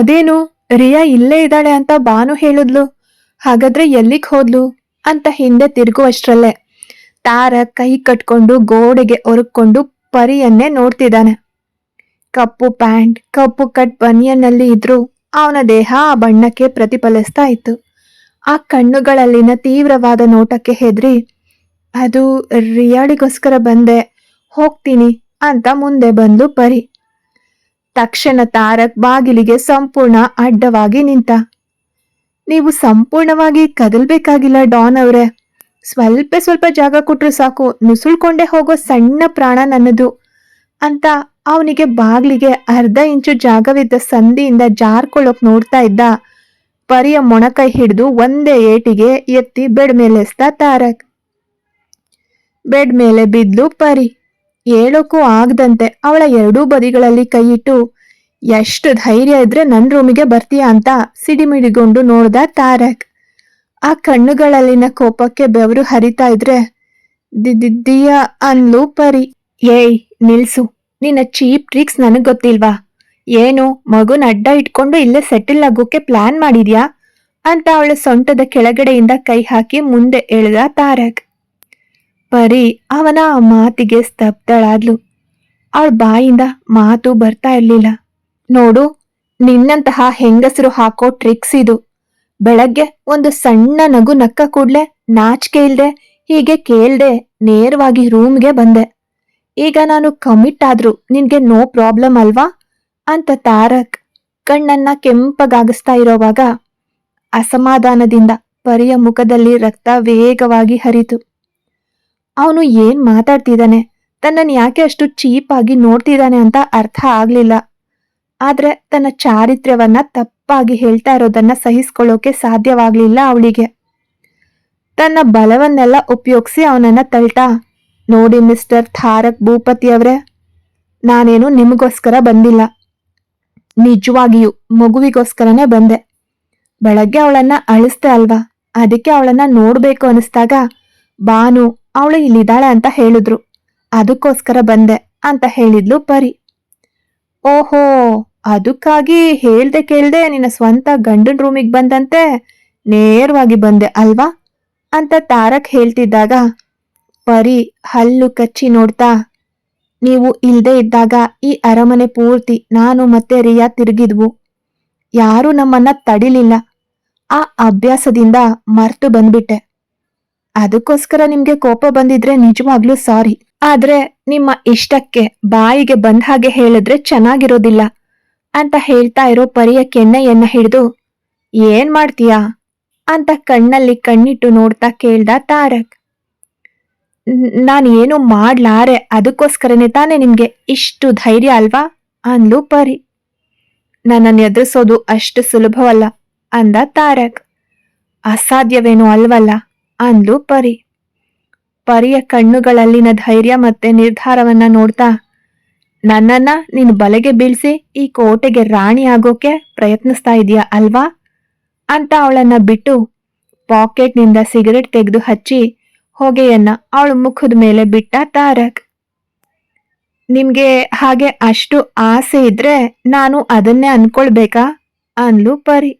ಅದೇನು? ರಿಯಾ ಇಲ್ಲೇ ಇದ್ದಾಳೆ ಅಂತ ಬಾನು ಹೇಳಿದ್ಲು. ಹಾಗಾದ್ರೆ ಎಲ್ಲಿಗ್ ಹೋದ್ಲು? ಅಂತ ಹಿಂದೆ ತಿರುಗುವಷ್ಟರಲ್ಲೇ. ತಾರ ಕೈ ಕಟ್ಕೊಂಡು ಗೋಡೆಗೆ ಒರಕೊಂಡು ಪರಿಯನ್ನೇ ನೋಡ್ತಿದ್ದಾನೆ. ಕಪ್ಪು ಪ್ಯಾಂಟ್, ಕಪ್ಪು ಕಟ್ ಬನಿಯನ್ನಲ್ಲಿ ಇದ್ರೂ ಅವನ ದೇಹ ಆ ಬಣ್ಣಕ್ಕೆ ಪ್ರತಿಫಲಿಸ್ತಾ ಇತ್ತು. ಆ ಕಣ್ಣುಗಳಲ್ಲಿನ ತೀವ್ರವಾದ ನೋಟಕ್ಕೆ ಹೆದ್ರಿ, ಅದು ರಿಯಾಳಿಗೋಸ್ಕರ ಬಂದೆ, ಹೋಗ್ತೀನಿ ಅಂತ ಮುಂದೆ ಬಂದು ಪರಿ. ತಕ್ಷಣ ತಾರಕ್ ಬಾಗಿಲಿಗೆ ಸಂಪೂರ್ಣ ಅಡ್ಡವಾಗಿ ನಿಂತ. ನೀವು ಸಂಪೂರ್ಣವಾಗಿ ಕದಲ್ಬೇಕಾಗಿಲ್ಲ ಡಾನ್ ಅವರೇ. ಸ್ವಲ್ಪ ಸ್ವಲ್ಪ ಜಾಗ ಕೊಟ್ರು ಸಾಕು, ನುಸುಳ್ಕೊಂಡೆ ಹೋಗೋ ಸಣ್ಣ ಪ್ರಾಣ ನನ್ನದು ಅಂತ ಅವನಿಗೆ ಬಾಗಿಲಿಗೆ ಅರ್ಧ ಇಂಚು ಜಾಗವಿದ್ದ ಸಂದಿಯಿಂದ ಜಾರ್ಕೊಳ್ಳೋಕ್ ನೋಡ್ತಾ ಇದ್ದ. ಪರಿಯ ಮೊಣಕೈ ಹಿಡಿದು ಒಂದೇ ಏಟಿಗೆ ಎತ್ತಿ ಬೆಡ್ ಮೇಲೆಸ್ತ ತಾರಕ್. ಬೆಡ್ ಮೇಲೆ ಬಿದ್ಲು ಪರಿ. ಹೇಳೋಕ್ಕೂ ಆಗದಂತೆ ಅವಳ ಎರಡೂ ಬದಿಗಳಲ್ಲಿ ಕೈಯಿಟ್ಟು ಎಷ್ಟು ಧೈರ್ಯ ಇದ್ರೆ ನನ್ ರೂಮಿಗೆ ಬರ್ತೀಯಾ ಅಂತ ಸಿಡಿಮಿಡಿಗೊಂಡು ನೋಡ್ದ ತಾರಕ್. ಆ ಕಣ್ಣುಗಳಲ್ಲಿನ ಕೋಪಕ್ಕೆ ಬೆವರು ಹರಿತಾ ಇದ್ರೆ ದಿದ್ದೀಯ ದಿ- ಅನ್ಲು ಪರಿ. ಏಯ್, ನಿಲ್ಸು. ನಿನ್ನ ಚೀಪ್ ಟ್ರಿಕ್ಸ್ ನನಗ್ ಗೊತ್ತಿಲ್ವಾ? ಏನು, ಮಗುನ ಅಡ್ಡ ಇಟ್ಕೊಂಡು ಇಲ್ಲೇ ಸೆಟಲ್ ಆಗೋಕೆ ಪ್ಲಾನ್ ಮಾಡಿದ್ಯಾ? ಅಂತ ಅವಳ ಸೊಂಟದ ಕೆಳಗಡೆಯಿಂದ ಕೈ ಹಾಕಿ ಮುಂದೆ ಎಳೆದ ತಾರಕ್. ಪರಿ ಅವನ ಆ ಮಾತಿಗೆ ಸ್ತಬ್ಧಳಾದ್ಲು. ಅವಳ ಬಾಯಿಂದ ಮಾತು ಬರ್ತಾ ಇರ್ಲಿಲ್ಲ. ನೋಡು, ನಿನ್ನಂತಹ ಹೆಂಗಸರು ಹಾಕೋ ಟ್ರಿಕ್ಸ್ ಇದು. ಬೆಳಗ್ಗೆ ಒಂದು ಸಣ್ಣ ನಗು ನಕ್ಕ ಕೂಡ್ಲೆ ನಾಚಿಕೆ ಇಲ್ದೆ, ಹೀಗೆ ಕೇಳ್ದೆ ನೇರವಾಗಿ ರೂಮ್ಗೆ ಬಂದೆ. ಈಗ ನಾನು ಕಮಿಟ್ ಆದ್ರೂ ನಿನ್ಗೆ ನೋ ಪ್ರಾಬ್ಲಮ್ ಅಲ್ವಾ? ಅಂತ ತಾರಕ್ ಕಣ್ಣನ್ನ ಕೆಂಪಗಾಗಿಸ್ತಾ ಇರೋವಾಗ ಅಸಮಾಧಾನದಿಂದ ಪರಿಯ ಮುಖದಲ್ಲಿ ರಕ್ತ ವೇಗವಾಗಿ ಹರಿತು. ಅವನು ಏನ್ ಮಾತಾಡ್ತಿದ್ದಾನೆ? ತನ್ನನ್ನು ಯಾಕೆ ಅಷ್ಟು ಚೀಪ್ ಆಗಿ ನೋಡ್ತಿದ್ದಾನೆ ಅಂತ ಅರ್ಥ ಆಗ್ಲಿಲ್ಲ. ಆದ್ರೆ ತನ್ನ ಚಾರಿತ್ರ್ಯವನ್ನ ತಪ್ಪಾಗಿ ಹೇಳ್ತಾ ಇರೋದನ್ನ ಸಹಿಸ್ಕೊಳ್ಳೋಕೆ ಸಾಧ್ಯವಾಗ್ಲಿಲ್ಲ ಅವಳಿಗೆ. ತನ್ನ ಬಲವನ್ನೆಲ್ಲ ಉಪಯೋಗಿಸಿ ಅವನನ್ನ ತಳ್ತಾ, ನೋಡಿ ಮಿಸ್ಟರ್ ಥಾರಕ್ ಭೂಪತಿ ಅವರೇ ನಾನೇನು ನಿಮಗೋಸ್ಕರ ಬಂದಿಲ್ಲ. ನಿಜವಾಗಿಯೂ ಮಗುವಿಗೋಸ್ಕರನೇ ಬಂದೆ. ಬೆಳಗ್ಗೆ ಅವಳನ್ನ ಅಳಿಸ್ದೆ ಅಲ್ವಾ? ಅದಕ್ಕೆ ಅವಳನ್ನ ನೋಡ್ಬೇಕು ಅನಿಸ್ದಾಗ ಬಾನು ಅವಳು ಇಲ್ಲಿದ್ದಾಳೆ ಅಂತ ಹೇಳಿದ್ರು. ಅದಕ್ಕೋಸ್ಕರ ಬಂದೆ ಅಂತ ಹೇಳಿದ್ಲು ಪರಿ. ಓಹೋ! ಅದಕ್ಕಾಗಿ ಹೇಳ್ದೆ ಕೇಳ್ದೆ ನಿನ್ನ ಸ್ವಂತ ಗಂಡನ್ ರೂಮಿಗೆ ಬಂದಂತೆ ನೇರವಾಗಿ ಬಂದೆ ಅಲ್ವಾ? ಅಂತ ತಾರಕ್ ಹೇಳ್ತಿದ್ದಾಗ, ಪರಿ ಹಲ್ಲು ಕಚ್ಚಿ ನೋಡ್ತಾ, ನೀವು ಇಲ್ಲದೆ ಇದ್ದಾಗ ಈ ಅರಮನೆ ಪೂರ್ತಿ ನಾನು ಮತ್ತೆ ರಿಯಾ ತಿರುಗಿದ್ವು. ಯಾರೂ ನಮ್ಮನ್ನ ತಡಿಲಿಲ್ಲ. ಆ ಅಭ್ಯಾಸದಿಂದ ಮರ್ತು ಬಂದ್ಬಿಟ್ಟೆ. ಅದಕ್ಕೋಸ್ಕರ ನಿಮ್ಗೆ ಕೋಪ ಬಂದಿದ್ರೆ ನಿಜವಾಗ್ಲೂ ಸಾರಿ. ಆದ್ರೆ ನಿಮ್ಮ ಇಷ್ಟಕ್ಕೆ ಬಾಯಿಗೆ ಬಂದ ಹಾಗೆ ಹೇಳಿದ್ರೆ ಚೆನ್ನಾಗಿರೋದಿಲ್ಲ. ಅಂತ ಹೇಳ್ತಾ ಇರೋ ಪರಿಯ ಕೆನ್ನೆಯನ್ನ ಹಿಡಿದು, ಏನ್ ಮಾಡ್ತೀಯಾ? ಅಂತ ಕಣ್ಣಲ್ಲಿ ಕಣ್ಣಿಟ್ಟು ನೋಡ್ತಾ ಕೇಳ್ದ ತಾರಕ್. ನಾನು ಏನು ಮಾಡ್ಲಾರೆ, ಅದಕ್ಕೋಸ್ಕರನೇ ತಾನೇ ನಿಮ್ಗೆ ಇಷ್ಟು ಧೈರ್ಯ ಅಲ್ವಾ? ಅಂದ್ಲು ಪರಿ. ನನ್ನನ್ನು ಎದುರಿಸೋದು ಅಷ್ಟು ಸುಲಭವಲ್ಲ, ಅಂದ ತಾರಕ್. ಅಸಾಧ್ಯವೇನು ಅಲ್ವಲ್ಲ, ಅಂದ್ಲು ಪರಿ. ಪರಿಯ ಕಣ್ಣುಗಳಲ್ಲಿನ ಧೈರ್ಯ ಮತ್ತೆ ನಿರ್ಧಾರವನ್ನ ನೋಡ್ತಾ ನನ್ನನ್ನ ನೀನು ಬಲೆಗೆ ಬೀಳ್ಸಿ ಈ ಕೋಟೆಗೆ ರಾಣಿ ಆಗೋಕೆ ಪ್ರಯತ್ನಿಸ್ತಾ ಇದೀಯಾ ಅಲ್ವಾ? ಅಂತ ಅವಳನ್ನ ಬಿಟ್ಟು ಪಾಕೆಟ್ನಿಂದ ಸಿಗರೆಟ್ ತೆಗೆದು ಹಚ್ಚಿ ಹೊಗೆಯನ್ನ ಅವಳ ಮುಖದ ಮೇಲೆ ಬಿಟ್ಟ ತಾರಕ್. ನಿಮ್ಗೆ ಹಾಗೆ ಅಷ್ಟು ಆಸೆ ಇದ್ರೆ ನಾನು ಅದನ್ನೇ ಅನ್ಕೊಳ್ಬೇಕಾ? ಅನ್ಲು ಪರಿ.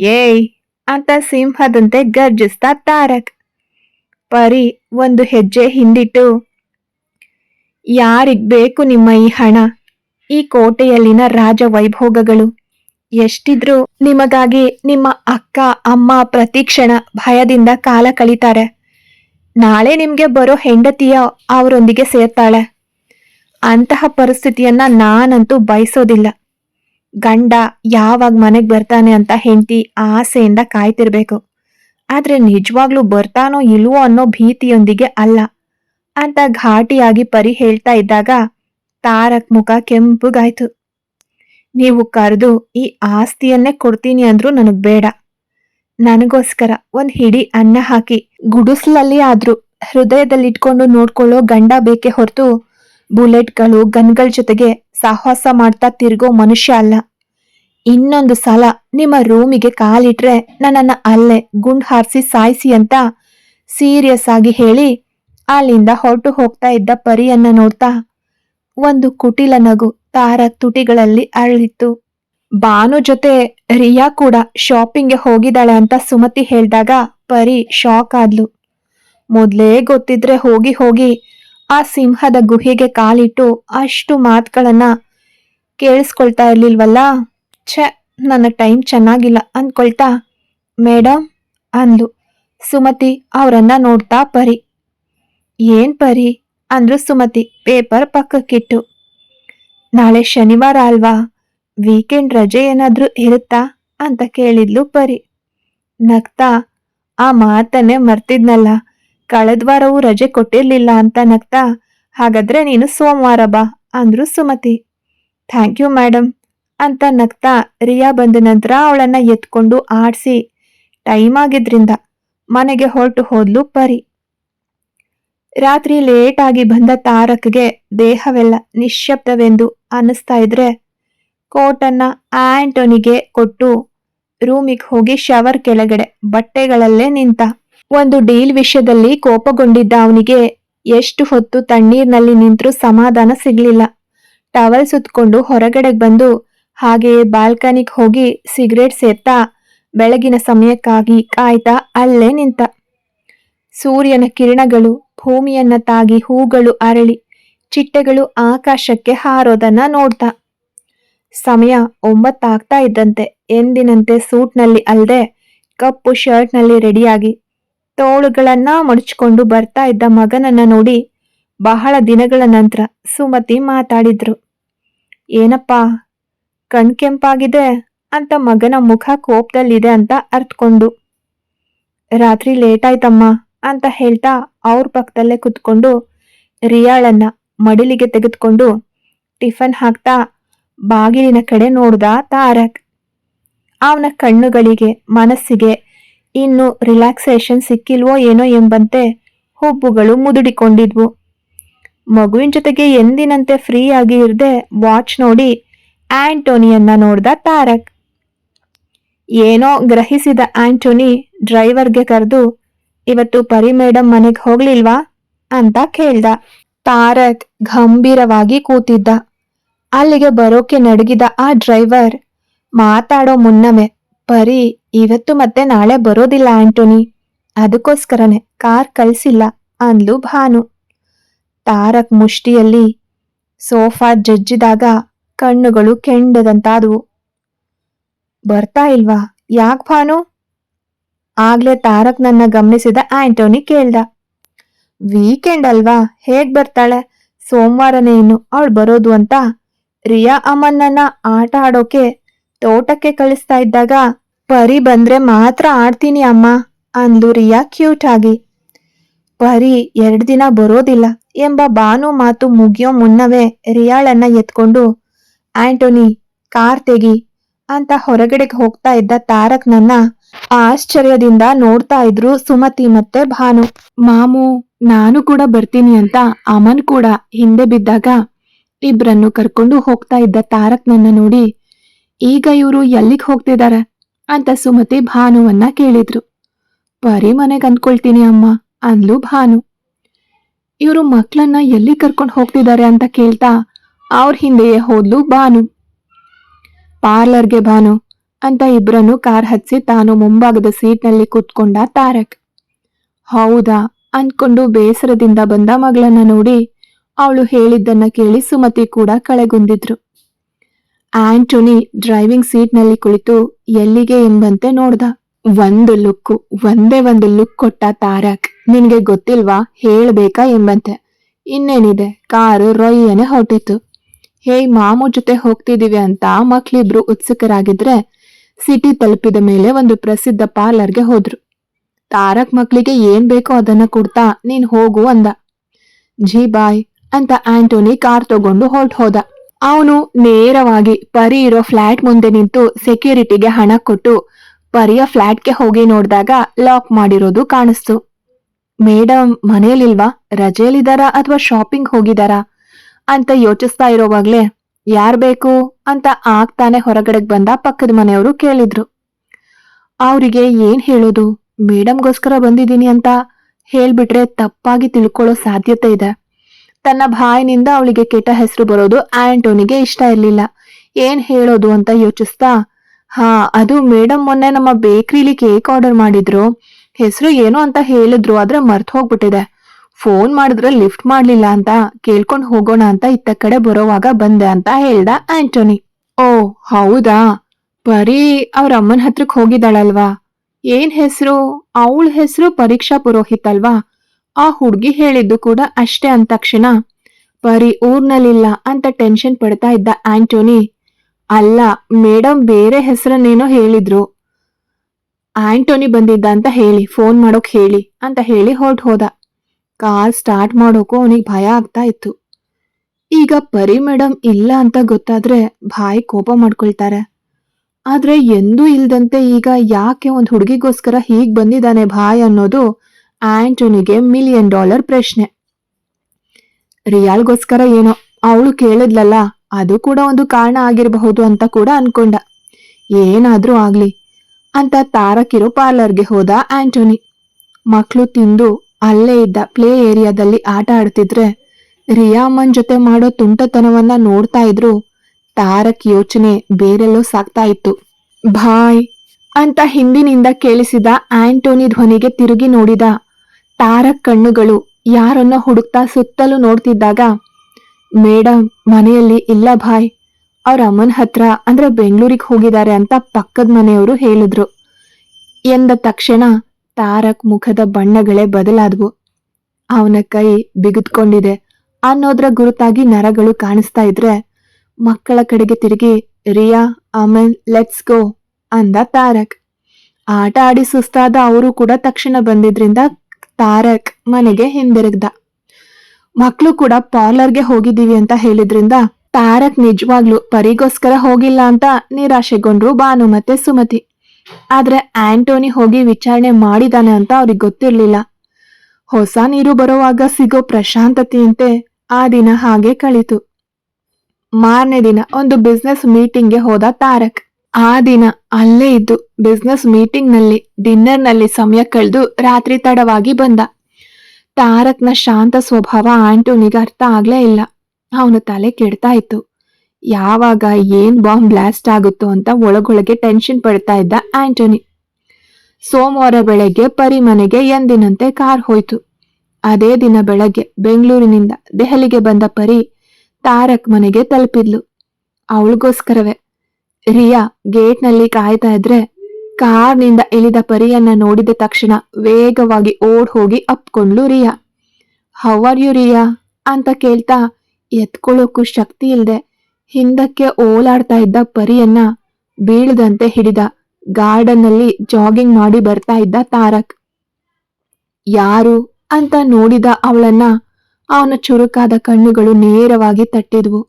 ಏಯ್! ಅಂತ ಸಿಂಹದಂತೆ ಗರ್ಜಿಸ್ತಾ ತಾರಕ್. ಪರಿ ಒಂದು ಹೆಜ್ಜೆ ಹಿಂದಿಟ್ಟು ಯಾರಿಗ್ ಬೇಕು ನಿಮ್ಮ ಈ ಹಣ? ಈ ಕೋಟೆಯಲ್ಲಿನ ರಾಜ ವೈಭೋಗಗಳು ಎಷ್ಟಿದ್ರೂ ನಿಮಗಾಗಿ ನಿಮ್ಮ ಅಕ್ಕ, ಅಮ್ಮ ಪ್ರತಿಕ್ಷಣ ಭಯದಿಂದ ಕಾಲ ಕಳೀತಾರೆ. ನಾಳೆ ನಿಮ್ಗೆ ಬರೋ ಹೆಂಡತಿಯ ಅವರೊಂದಿಗೆ ಸೇರ್ತಾಳೆ. ಅಂತಹ ಪರಿಸ್ಥಿತಿಯನ್ನ ನಾನಂತೂ ಬಯಸೋದಿಲ್ಲ. ಗಂಡ ಯಾವಾಗ ಮನೆಗೆ ಬರ್ತಾನೆ ಅಂತ ಹೆಂಡತಿ ಆಸೆಯಿಂದ ಕಾಯ್ತಿರ್ಬೇಕು. ಆದ್ರೆ ನಿಜವಾಗ್ಲೂ ಬರ್ತಾನೋ ಇಲ್ವೋ ಅನ್ನೋ ಭೀತಿಯೊಂದಿಗೆ ಅಲ್ಲ. ಅಂತ ಘಾಟಿಯಾಗಿ ಪರಿ ಹೇಳ್ತಾ ಇದ್ದಾಗ ತಾರಕ್ ಮುಖ ಕೆಂಪುಗಾಯ್ತು. ನೀವು ಕರೆದು ಈ ಆಸ್ತಿಯನ್ನೇ ಕೊಡ್ತೀನಿ ಅಂದ್ರು ನನಗ್ ಬೇಡ. ನನಗೋಸ್ಕರ ಒಂದ್ ಹಿಡಿ ಅನ್ನ ಹಾಕಿ ಗುಡಿಸ್ಲಲ್ಲಿ ಆದ್ರೂ ಹೃದಯದಲ್ಲಿ ಇಟ್ಕೊಂಡು ನೋಡ್ಕೊಳ್ಳೋ ಗಂಡ ಬೇಕೆ ಹೊರತು ಬುಲೆಟ್ಗಳು, ಗನ್ಗಳ ಜೊತೆಗೆ ಸಾಹಸ ಮಾಡ್ತಾ ತಿರ್ಗೋ ಮನುಷ್ಯ ಅಲ್ಲ. ಇನ್ನೊಂದು ಸಲ ನಿಮ್ಮ ರೂಮಿಗೆ ಕಾಲಿಟ್ರೆ ನನ್ನನ್ನ ಅಲ್ಲೇ ಗುಂಡ್ ಹಾರಿಸಿ ಸಾಯಿಸಿ ಅಂತ ಸೀರಿಯಸ್ ಆಗಿ ಹೇಳಿ ಅಲ್ಲಿಂದ ಹೊರಟು ಹೋಗ್ತಾ ಇದ್ದ ಪರಿಯನ್ನ ನೋಡ್ತಾ ಒಂದು ಕುಟಿಲ ನಗು ತಾರ ತುಟಿಗಳಲ್ಲಿ ಅರಳಿತ್ತು. ಬಾನು ಜೊತೆ ರಿಯಾ ಕೂಡ ಶಾಪಿಂಗ್ಗೆ ಹೋಗಿದ್ದಾಳೆ ಅಂತ ಸುಮತಿ ಹೇಳಿದಾಗ ಪರಿ ಶಾಕ್ ಆದ್ಲು. ಮೊದ್ಲೇ ಗೊತ್ತಿದ್ರೆ ಹೋಗಿ ಹೋಗಿ ಆ ಸಿಂಹದ ಗುಹೆಗೆ ಕಾಲಿಟ್ಟು ಅಷ್ಟು ಮಾತುಗಳನ್ನ ಕೇಳಿಸ್ಕೊಳ್ತಾ ಇರ್ಲಿಲ್ವಲ್ಲ? ಛೆ, ನನ್ನ ಟೈಮ್ ಚೆನ್ನಾಗಿಲ್ಲ ಅಂದ್ಕೊಳ್ತಾ ಮೇಡಮ್ ಅಂದ್ಲು. ಸುಮತಿ ಅವರನ್ನ ನೋಡ್ತಾ ಪರಿ ಏನ್ ಪರಿ? ಅಂದ್ರು ಸುಮತಿ, ಪೇಪರ್ ಪಕ್ಕಕ್ಕಿಟ್ಟು. ನಾಳೆ ಶನಿವಾರ ಅಲ್ವಾ? ವೀಕೆಂಡ್ ರಜೆ ಏನಾದ್ರೂ ಇರುತ್ತಾ? ಅಂತ ಕೇಳಿದ್ಲು ಪರಿ. ನಗ್ತಾ, ಆ ಮಾತನ್ನೇ ಮರ್ತಿದ್ನಲ್ಲ. ಕಳೆದ ವಾರವೂ ರಜೆ ಕೊಟ್ಟಿರ್ಲಿಲ್ಲ ಅಂತ ನಗ್ತಾ, ಹಾಗಾದ್ರೆ ನೀನು ಸೋಮವಾರ ಬಾ, ಅಂದ್ರು ಸುಮತಿ. ಥ್ಯಾಂಕ್ ಯು ಮೇಡಮ್ ಅಂತ ನಗ್ತಾ ರಿಯಾ ಬಂದ ನಂತರ ಅವಳನ್ನ ಎತ್ಕೊಂಡು ಆಡಿಸಿ, ಟೈಮ್ ಆಗಿದ್ರಿಂದ ಮನೆಗೆ ಹೊರಟು ಹೋದ್ಲು ಪರಿ. ರಾತ್ರಿ ಲೇಟ್ ಆಗಿ ಬಂದ ತಾರಕ್ಗೆ ದೇಹವೆಲ್ಲ ನಿಶ್ಶಬ್ದವೆಂದು ಅನ್ನಿಸ್ತಾ ಇದ್ರೆ ಕೋಟನ್ನ ಆಂಟೋನಿಗೆ ಕೊಟ್ಟು ರೂಮಿಗೆ ಹೋಗಿ ಶವರ್ ಕೆಳಗಡೆ ಬಟ್ಟೆಗಳಲ್ಲೇ ನಿಂತ ಒಂದು ಡೀಲ್ ವಿಷಯದಲ್ಲಿ ಕೋಪಗೊಂಡಿದ್ದ ಅವನಿಗೆ ಎಷ್ಟು ಹೊತ್ತು ತಣ್ಣೀರ್ನಲ್ಲಿ ನಿಂತರೂ ಸಮಾಧಾನ ಸಿಗ್ಲಿಲ್ಲ. ಟವಲ್ ಸುತ್ಕೊಂಡು ಹೊರಗಡೆಗೆ ಬಂದು ಹಾಗೆಯೇ ಬಾಲ್ಕನಿಗೆ ಹೋಗಿ ಸಿಗರೇಟ್ ಸೇರ್ತಾ ಬೆಳಗಿನ ಸಮಯಕ್ಕಾಗಿ ಕಾಯ್ತಾ ಅಲ್ಲೇ ನಿಂತ. ಸೂರ್ಯನ ಕಿರಣಗಳು ಭೂಮಿಯನ್ನ ತಾಗಿ ಹೂಗಳು ಅರಳಿ ಚಿಟ್ಟೆಗಳು ಆಕಾಶಕ್ಕೆ ಹಾರೋದನ್ನ ನೋಡ್ತಾ. ಸಮಯ ಒಂಬತ್ತಾಗ್ತಾ ಇದ್ದಂತೆ. ಎಂದಿನಂತೆ ಸೂಟ್ನಲ್ಲಿ ಅಲ್ಲದೆ ಕಪ್ಪು ಶರ್ಟ್ನಲ್ಲಿ ರೆಡಿಯಾಗಿ ತೋಳುಗಳನ್ನ ಮಡಚ್ಕೊಂಡು ಬರ್ತಾ ಇದ್ದ ಮಗನನ್ನ ನೋಡಿ ಬಹಳ ದಿನಗಳ ನಂತರ ಸುಮತಿ ಮಾತಾಡಿದ್ರು. ಏನಪ್ಪಾ, ಕಣ್ಕೆಂಪಾಗಿದೆ ಅಂತ ಮಗನ ಮುಖ ಕೋಪದಲ್ಲಿದೆ ಅಂತ ಅರ್ಥಕೊಂಡು ರಾತ್ರಿ ಲೇಟ್ ಅಂತ ಹೇಳ್ತಾ ಅವ್ರ ಪಕ್ಕದಲ್ಲೇ ಕುತ್ಕೊಂಡು ರಿಯಾಳನ್ನ ಮಡಿಲಿಗೆ ತೆಗೆದುಕೊಂಡು ಟಿಫನ್ ಹಾಕ್ತಾ ಬಾಗಿಲಿನ ಕಡೆ ನೋಡ್ದ ತಾರಕ್. ಅವನ ಕಣ್ಣುಗಳಿಗೆ ಮನಸ್ಸಿಗೆ ಇನ್ನು ರಿಲ್ಯಾಕ್ಸೇಷನ್ ಸಿಕ್ಕಿಲ್ವೋ ಏನೋ ಎಂಬಂತೆ ಹುಬ್ಬುಗಳು ಮುದುಡಿಕೊಂಡಿದ್ವು. ಮಗುವಿನ ಜೊತೆಗೆ ಎಂದಿನಂತೆ ಫ್ರೀ ಆಗಿ ಇರದೆ ವಾಚ್ ನೋಡಿ ಆಂಟೋನಿಯನ್ನ ನೋಡ್ದ ತಾರಕ್. ಏನೋ ಗ್ರಹಿಸಿದ ಆಂಟೋನಿ ಡ್ರೈವರ್ಗೆ ಕರೆದು ಇವತ್ತು ಪರಿ ಮೇಡಮ್ ಮನೆಗೆ ಹೋಗ್ಲಿಲ್ವಾ? ಅಂತ ಕೇಳ್ದ. ತಾರಕ್ ಗಂಭೀರವಾಗಿ ಕೂತಿದ್ದ. ಅಲ್ಲಿಗೆ ಬರೋಕೆ ನಡಗಿದ ಆ ಡ್ರೈವರ್, ಮಾತಾಡೋ ಮುನ್ನವೇ ಪರಿ, ಇವತ್ತು ಮತ್ತೆ ನಾಳೆ ಬರೋದಿಲ್ಲ ಆಂಟೋನಿ ಅದಕ್ಕೋಸ್ಕರನೇ ಕಾರ್ ಕಳ್ಸಿಲ್ಲ, ಅಂದ್ಲು ಭಾನು. ತಾರಕ್ ಮುಷ್ಟಿಯಲ್ಲಿ ಸೋಫಾ ಜಜ್ಜಿದಾಗ ಕಣ್ಣುಗಳು ಕೆಂಡದಂತಾದವು. ಬರ್ತಾ ಇಲ್ವಾ? ಯಾಕ್ ಭಾನು? ಆಗ್ಲೇ ತಾರಕ್ ನನ್ನ ಗಮನಿಸಿದ ಆಂಟೋನಿ ಕೇಳ್ದ. ವೀಕೆಂಡ್ ಅಲ್ವಾ? ಹೇಗ್ ಬರ್ತಾಳೆ? ಸೋಮವಾರನೇ ಇನ್ನು ಅವಳು ಬರೋದು ಅಂತ? ರಿಯಾ ಅಮ್ಮನನ್ನ ಆಟ ಆಡೋಕೆ ತೋಟಕ್ಕೆ ಕಳಿಸ್ತಾ ಇದ್ದಾಗ ಪರಿ ಬಂದ್ರೆ ಮಾತ್ರ ಆಡ್ತೀನಿ ಅಮ್ಮ, ಅಂದ್ಲು ರಿಯಾ ಕ್ಯೂಟ್ ಆಗಿ. ಪರಿ ಎರಡು ದಿನ ಬರೋದಿಲ್ಲ ಎಂಬ ಬಾನು ಮಾತು ಮುಗಿಯೋ ಮುನ್ನವೇ ರಿಯಾಳನ್ನ ಎತ್ಕೊಂಡು, ಆಂಟೋನಿ, ಕಾರ್ ತೆಗಿ ಅಂತ ಹೊರಗಡೆಗೆ ಹೋಗ್ತಾ ಇದ್ದ ತಾರಕ್ನನ್ನ ಆಶ್ಚರ್ಯದಿಂದ ನೋಡ್ತಾ ಇದ್ರು ಸುಮತಿ ಮತ್ತೆ ಭಾನು. ಮಾಮು, ನಾನು ಕೂಡ ಬರ್ತೀನಿ ಅಂತ ಅಮನ್ ಕೂಡ ಹಿಂದೆ ಬಿದ್ದಾಗ ಇಬ್ರನ್ನು ಕರ್ಕೊಂಡು ಹೋಗ್ತಾ ಇದ್ದ ತಾರಕ್ನನ್ನ ನೋಡಿ, ಈಗ ಇವರು ಎಲ್ಲಿಗ್ ಹೋಗ್ತಿದ್ದಾರೆ ಅಂತ ಸುಮತಿ ಭಾನುವನ್ನ ಕೇಳಿದ್ರು. ಪರಿ ಮನೆಗ್ ಅಂದ್ಕೊಳ್ತೀನಿ ಅಮ್ಮ, ಅಂದ್ಲು ಭಾನು. ಇವರು ಮಕ್ಕಳನ್ನ ಎಲ್ಲಿ ಕರ್ಕೊಂಡು ಹೋಗ್ತಿದ್ದಾರೆ ಅಂತ ಕೇಳ್ತಾ ಅವ್ರ ಹಿಂದೆಯೇ ಹೋದ್ಲು ಭಾನು. ಪಾರ್ಲರ್ಗೆ ಭಾನು ಅಂತ ಇಬ್ಬರನ್ನು ಕಾರ್ ಹಚ್ಚಿ ತಾನು ಮುಂಭಾಗದ ಸೀಟ್ನಲ್ಲಿ ಕೂತ್ಕೊಂಡ ತಾರಕ್. ಹೌದಾ? ಅನ್ಕೊಂಡು ಬೇಸರದಿಂದ ಬಂದ ಮಗಳನ್ನ ನೋಡಿ ಅವಳು ಹೇಳಿದ್ದನ್ನ ಕೇಳಿ ಸುಮತಿ ಕೂಡ ಕಳೆಗುಂದಿದ್ರು. ಆಂಟೋನಿ ಡ್ರೈವಿಂಗ್ ಸೀಟ್ನಲ್ಲಿ ಕುಳಿತು ಎಲ್ಲಿಗೆ ಎಂಬಂತೆ ನೋಡ್ದ. ಒಂದು ಲುಕ್ಕು, ಒಂದೇ ಒಂದು ಲುಕ್ ಕೊಟ್ಟ ತಾರಕ್. ನಿನ್ಗೆ ಗೊತ್ತಿಲ್ವಾ? ಹೇಳ್ಬೇಕಾ ಎಂಬಂತೆ. ಇನ್ನೇನಿದೆ? ಕಾರು ರೊಯ್ಯನೆ ಹೊರಟಿತ್ತು. ಹೇ ಮಾಮು ಜೊತೆ ಹೋಗ್ತಿದೀವಿ ಅಂತ ಮಕ್ಳಿಬ್ರು ಉತ್ಸುಕರಾಗಿದ್ರೆ ಸಿಟಿ ತಲುಪಿದ ಮೇಲೆ ಒಂದು ಪ್ರಸಿದ್ಧ ಪಾರ್ಲರ್ಗೆ ಹೋದ್ರು. ತಾರಕ್ ಮಕ್ಳಿಗೆ ಏನ್ ಬೇಕೋ ಅದನ್ನ ಕೊಡ್ತಾ ನೀನ್ ಹೋಗು ಅಂದ. ಜಿ ಬಾಯ್ ಅಂತ ಆಂಟೋನಿ ಕಾರ್ ತಗೊಂಡು ಹೊರಟು ಹೋದ. ಅವನು ನೇರವಾಗಿ ಪರಿ ಇರೋ ಫ್ಲಾಟ್ ಮುಂದೆ ನಿಂತು ಸೆಕ್ಯೂರಿಟಿಗೆ ಹಣ ಕೊಟ್ಟು ಪರಿಯ ಫ್ಲಾಟ್ಗೆ ಹೋಗಿ ನೋಡಿದಾಗ ಲಾಕ್ ಮಾಡಿರೋದು ಕಾಣಿಸ್ತು. ಮೇಡಮ್ ಮನೇಲಿಲ್ವಾ ರಜೆಯಲ್ಲಿದ್ದಾರಾ ಅಥವಾ ಶಾಪಿಂಗ್ ಹೋಗಿದಾರಾ ಅಂತ ಯೋಚಿಸ್ತಾ ಇರೋವಾಗ್ಲೇ ಯಾರ್ ಬೇಕು ಅಂತ ಆಗ್ತಾನೆ ಹೊರಗಡೆಗೆ ಬಂದ ಪಕ್ಕದ ಮನೆಯವರು ಕೇಳಿದ್ರು. ಅವರಿಗೆ ಏನ್ ಹೇಳೋದು? ಮೇಡಮ್ಗೋಸ್ಕರ ಬಂದಿದ್ದೀನಿ ಅಂತ ಹೇಳ್ಬಿಟ್ರೆ ತಪ್ಪಾಗಿ ತಿಳ್ಕೊಳ್ಳೋ ಸಾಧ್ಯತೆ ಇದೆ. ತನ್ನ ಬಾಯಿನಿಂದ ಅವಳಿಗೆ ಕೆಟ್ಟ ಹೆಸರು ಬರೋದು ಆಂಟೋನಿಗೆ ಇಷ್ಟ ಇರಲಿಲ್ಲ. ಏನ್ ಹೇಳೋದು ಅಂತ ಯೋಚಿಸ್ತಾ, ಹಾ, ಅದು ಮೇಡಮ್ ಮೊನ್ನೆ ನಮ್ಮ ಬೇಕ್ರಿಲಿ ಕೇಕ್ ಆರ್ಡರ್ ಮಾಡಿದ್ರು. ಹೆಸರು ಏನು ಅಂತ ಹೇಳಿದ್ರು, ಆದ್ರೆ ಮರ್ತು ಹೋಗ್ಬಿಟ್ಟಿದೆ. ಫೋನ್ ಮಾಡಿದ್ರೆ ಲಿಫ್ಟ್ ಮಾಡ್ಲಿಲ್ಲ ಅಂತ, ಕೇಳ್ಕೊಂಡ್ ಹೋಗೋಣ ಅಂತ ಇತ್ತ ಕಡೆ ಬರೋವಾಗ ಬಂದೆ ಅಂತ ಹೇಳ್ದ ಆಂಟೋನಿ. ಓ, ಹೌದಾ? ಪರಿ ಅವ್ರ ಅಮ್ಮನ ಹತ್ರಕ್ ಹೋಗಿದ್ದಾಳಲ್ವಾ? ಏನ್ ಹೆಸರು? ಅವಳ ಹೆಸರು ಪರೀಕ್ಷಾ ಪುರೋಹಿತ್ ಅಲ್ವಾ? ಆ ಹುಡ್ಗಿ ಹೇಳಿದ್ದು ಕೂಡ ಅಷ್ಟೇ ಅಂದ ತಕ್ಷಣ. ಪರಿ ಊರ್ನಲ್ಲಿಲ್ಲ ಅಂತ ಟೆನ್ಷನ್ ಪಡ್ತಾ ಇದ್ದ ಆಂಟೋನಿ. ಅಲ್ಲ ಮೇಡಮ್ ಬೇರೆ ಹೆಸರನ್ನೇನೋ ಹೇಳಿದ್ರು. ಆಂಟೋನಿ ಬಂದಿದ್ದ ಅಂತ ಹೇಳಿ, ಫೋನ್ ಮಾಡೋಕ್ ಹೇಳಿ ಅಂತ ಹೇಳಿ ಹೊರಟು ಹೋದ. ಕಾರ್ ಸ್ಟಾರ್ಟ್ ಮಾಡೋಕು ಅವನಿಗೆ ಭಯ ಆಗ್ತಾ ಇತ್ತು. ಈಗ ಪರಿ ಮೇಡಮ್ ಇಲ್ಲ ಅಂತ ಗೊತ್ತಾದ್ರೆ ಭಾಯ್ ಕೋಪ ಮಾಡ್ಕೊಳ್ತಾರೆ. ಆದ್ರೆ ಎಂದೂ ಇಲ್ದಂತೆ ಈಗ ಯಾಕೆ ಒಂದು ಹುಡುಗಿಗೋಸ್ಕರ ಹೀಗ್ ಬಂದಿದ್ದಾನೆ ಭಾಯ್ ಅನ್ನೋದು ಆಂಟೋನಿಗೆ ಮಿಲಿಯನ್ ಡಾಲರ್ ಪ್ರಶ್ನೆ. ರಿಯಾಲ್ಗೋಸ್ಕರ ಏನೋ ಅವಳು ಕೇಳಿದ್ಲಲ್ಲ, ಅದು ಕೂಡ ಒಂದು ಕಾರಣ ಆಗಿರಬಹುದು ಅಂತ ಕೂಡ ಅನ್ಕೊಂಡ. ಏನಾದ್ರೂ ಆಗ್ಲಿ ಅಂತ ತಾರಕಿರೋ ಪಾರ್ಲರ್ಗೆ ಹೋದ ಆಂಟೋನಿ. ಮಕ್ಕಳು ತಿಂದು ಅಲ್ಲೇ ಇದ್ದ ಪ್ಲೇ ಏರಿಯಾದಲ್ಲಿ ಆಟ ಆಡ್ತಿದ್ರೆ ರಿಯಾಮನ್ ಜೊತೆ ಮಾಡೋ ತುಂಟತನವನ್ನ ನೋಡ್ತಾ ಇದ್ರು. ತಾರಕ್ ಯೋಚನೆ ಬೇರೆಲ್ಲೋ ಸಾಕ್ತಾ ಇತ್ತು. ಭಾಯ್ ಅಂತ ಹಿಂದಿನಿಂದ ಕೇಳಿಸಿದ ಆಂಟೋನಿ ಧ್ವನಿಗೆ ತಿರುಗಿ ನೋಡಿದ ತಾರಕ್ ಕಣ್ಣುಗಳು ಯಾರನ್ನ ಹುಡುಕ್ತಾ ಸುತ್ತಲೂ ನೋಡ್ತಿದ್ದಾಗ ಮೇಡಮ್ ಮನೆಯಲ್ಲಿ ಇಲ್ಲ ಭಾಯ್. ಅವ್ರ ಅಮ್ಮನ ಹತ್ರ ಅಂದ್ರೆ ಬೆಂಗಳೂರಿಗೆ ಹೋಗಿದ್ದಾರೆ ಅಂತ ಪಕ್ಕದ ಮನೆಯವರು ಹೇಳಿದ್ರು. ಎಂದ ತಕ್ಷಣ ತಾರಕ್ ಮುಖದ ಬಣ್ಣಗಳೇ ಬದಲಾದವು. ಅವನ ಕೈ ಬಿಗಿದ್ಕೊಂಡಿದೆ ಅನ್ನೋದ್ರ ಗುರುತಾಗಿ ನರಗಳು ಕಾಣಿಸ್ತಾ ಇದ್ರೆ ಮಕ್ಕಳ ಕಡೆಗೆ ತಿರುಗಿ, ರಿಯಾ, ಅಮನ್, ಲೆಟ್ಸ್ ಗೋ ಅಂದ ತಾರಕ್. ಆಟ ಆಡಿ ಸುಸ್ತಾದ ಅವರು ಕೂಡ ತಕ್ಷಣ ಬಂದಿದ್ರಿಂದ ತಾರಕ್ ಮನೆಗೆ ಹಿಂದಿರುಗ್ದ. ಮಕ್ಳು ಕೂಡ ಪಾರ್ಲರ್ಗೆ ಹೋಗಿದ್ದೀವಿ ಅಂತ ಹೇಳಿದ್ರಿಂದ ತಾರಕ್ ನಿಜವಾಗ್ಲು ಪರಿಗೋಸ್ಕರ ಹೋಗಿಲ್ಲ ಅಂತ ನಿರಾಶೆಗೊಂಡ್ರು ಭಾನು ಮತ್ತೆ ಸುಮತಿ. ಆದ್ರೆ ಆಂಟೋನಿ ಹೋಗಿ ವಿಚಾರಣೆ ಮಾಡಿದಾನೆ ಅಂತ ಅವ್ರಿಗೆ ಗೊತ್ತಿರ್ಲಿಲ್ಲ. ಹೊಸ ನೀರು ಬರುವಾಗ ಸಿಗೋ ಪ್ರಶಾಂತತೆಯಂತೆ ಆ ದಿನ ಹಾಗೆ ಕಳಿತು. ಮಾರನೇ ದಿನ ಒಂದು ಬಿಸ್ನೆಸ್ ಮೀಟಿಂಗ್ಗೆ ಹೋದ ತಾರಕ್. ಆ ದಿನ ಅಲ್ಲೇ ಇದ್ದು ಬಿಸ್ನೆಸ್ ಡಿನ್ನರ್ನಲ್ಲಿ ಸಮಯ ಕಳೆದು ರಾತ್ರಿ ತಡವಾಗಿ ಬಂದ. ತಾರಕ್ನ ಶಾಂತ ಸ್ವಭಾವ ಆಂಟೋನಿಗೆ ಅರ್ಥ ಆಗ್ಲೇ ಇಲ್ಲ. ಅವನು ತಲೆ ಕೆಡ್ತಾ ಇತ್ತು. ಯಾವಾಗ ಏನ್ ಬಾಂಬ್ ಬ್ಲಾಸ್ಟ್ ಆಗುತ್ತೋ ಅಂತ ಒಳಗೊಳಗೆ ಟೆನ್ಷನ್ ಪಡ್ತಾ ಇದ್ದ ಆಂಟೋನಿ. ಸೋಮವಾರ ಬೆಳಗ್ಗೆ ಪರಿ ಮನೆಗೆ ಎಂದಿನಂತೆ ಕಾರ್ ಹೋಯ್ತು. ಅದೇ ದಿನ ಬೆಳಗ್ಗೆ ಬೆಂಗಳೂರಿನಿಂದ ದೆಹಲಿಗೆ ಬಂದ ಪರಿ ತಾರಕ್ ಮನೆಗೆ ತಲುಪಿದ್ಲು. ಅವಳಿಗೋಸ್ಕರವೇ. ರಿಯಾ ಗೇಟ್ನಲ್ಲಿ ಕಾಯ್ತಾ ಇದ್ರೆ ಕಾರ್ನಿಂದ ಇಳಿದ ಪರಿಯನ್ನ ನೋಡಿದ ತಕ್ಷಣ ವೇಗವಾಗಿ ಓಡ್ ಹೋಗಿ ಅಪ್ಕೊಂಡ್ಲು Riya. How are you Riya? ಅಂತ ಕೇಳ್ತಾ ಎತ್ಕೊಳ್ಳೋಕು ಶಕ್ತಿ ಇಲ್ದೆ ಹಿಂದಕ್ಕೆ ಓಲಾಡ್ತಾ ಇದ್ದ ಪರಿಯನ್ನ ಬೀಳದಂತೆ ಹಿಡಿದ ಗಾರ್ಡನ್ನಲ್ಲಿ ಜಾಗಿಂಗ್ ಮಾಡಿ ಬರ್ತಾ ಇದ್ದ ತಾರಕ್. ಯಾರು ಅಂತ ನೋಡಿದ ಅವಳನ್ನ ಅವನ ಚುರುಕಾದ ಕಣ್ಣುಗಳು ನೇರವಾಗಿ ತಟ್ಟಿದ್ವು.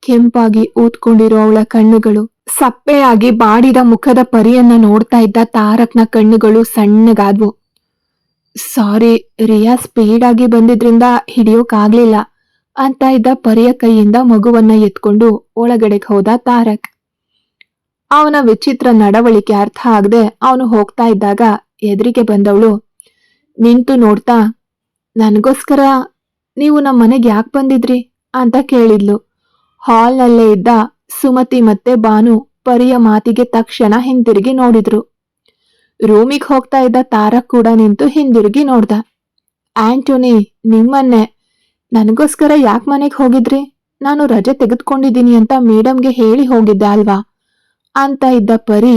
ಕೆಂಪಾಗಿ ಊದ್ಕೊಂಡಿರೋ ಅವಳ ಕಣ್ಣುಗಳು, ಸಪ್ಪೆಯಾಗಿ ಬಾಡಿದ ಮುಖದ ಪರಿಯನ್ನ ನೋಡ್ತಾ ಇದ್ದ ತಾರಕ್ನ ಕಣ್ಣುಗಳು ಸಣ್ಣಗಾದ್ವು. ಸಾರಿ, ರಿಯಾ ಸ್ಪೀಡ್ ಆಗಿ ಬಂದಿದ್ರಿಂದ ಹಿಡಿಯೋಕಾಗ್ಲಿಲ್ಲ. ಅಂತ ಇದ್ದ ಪರಿಯ ಕೈಯಿಂದ ಮಗುವನ್ನ ಎತ್ಕೊಂಡು ಒಳಗಡೆಗೆ ಹೋದ ತಾರಕ್. ಅವನ ವಿಚಿತ್ರ ನಡವಳಿಕೆ ಅರ್ಥ ಆಗದೆ ಅವನು ಹೋಗ್ತಾ ಇದ್ದಾಗ ಎದುರಿಗೆ ಬಂದವಳು, ನಿಂತು ನೋಡ್ತಾ, ನನಗೋಸ್ಕರ ನೀವು ನಮ್ಮ ಮನೆಗೆ ಯಾಕೆ ಬಂದಿದ್ರಿ? ಅಂತ ಕೇಳಿದ್ಲು. ಹಾಲ್ನಲ್ಲೇ ಇದ್ದ ಸುಮತಿ ಮತ್ತೆ ಬಾನು ಪರಿಯ ಮಾತಿಗೆ ತಕ್ಷಣ ಹಿಂದಿರುಗಿ ನೋಡಿದ್ರು. ರೂಮಿಗೆ ಹೋಗ್ತಾ ಇದ್ದ ತಾರಕ್ ಕೂಡ ನಿಂತು ಹಿಂದಿರುಗಿ ನೋಡ್ದ. ಆಂಟೋನಿ, ನಿಮ್ಮನ್ನೇ ನನಗೋಸ್ಕರ ಯಾಕೆ ಮನೆಗೆ ಹೋಗಿದ್ರಿ? ನಾನು ರಜೆ ತೆಗೆದುಕೊಂಡಿದ್ದೀನಿ ಅಂತ ಮೇಡಮ್ಗೆ ಹೇಳಿ ಹೋಗಿದ್ದೆ ಅಲ್ವಾ? ಅಂತ ಇದ್ದ ಪರಿ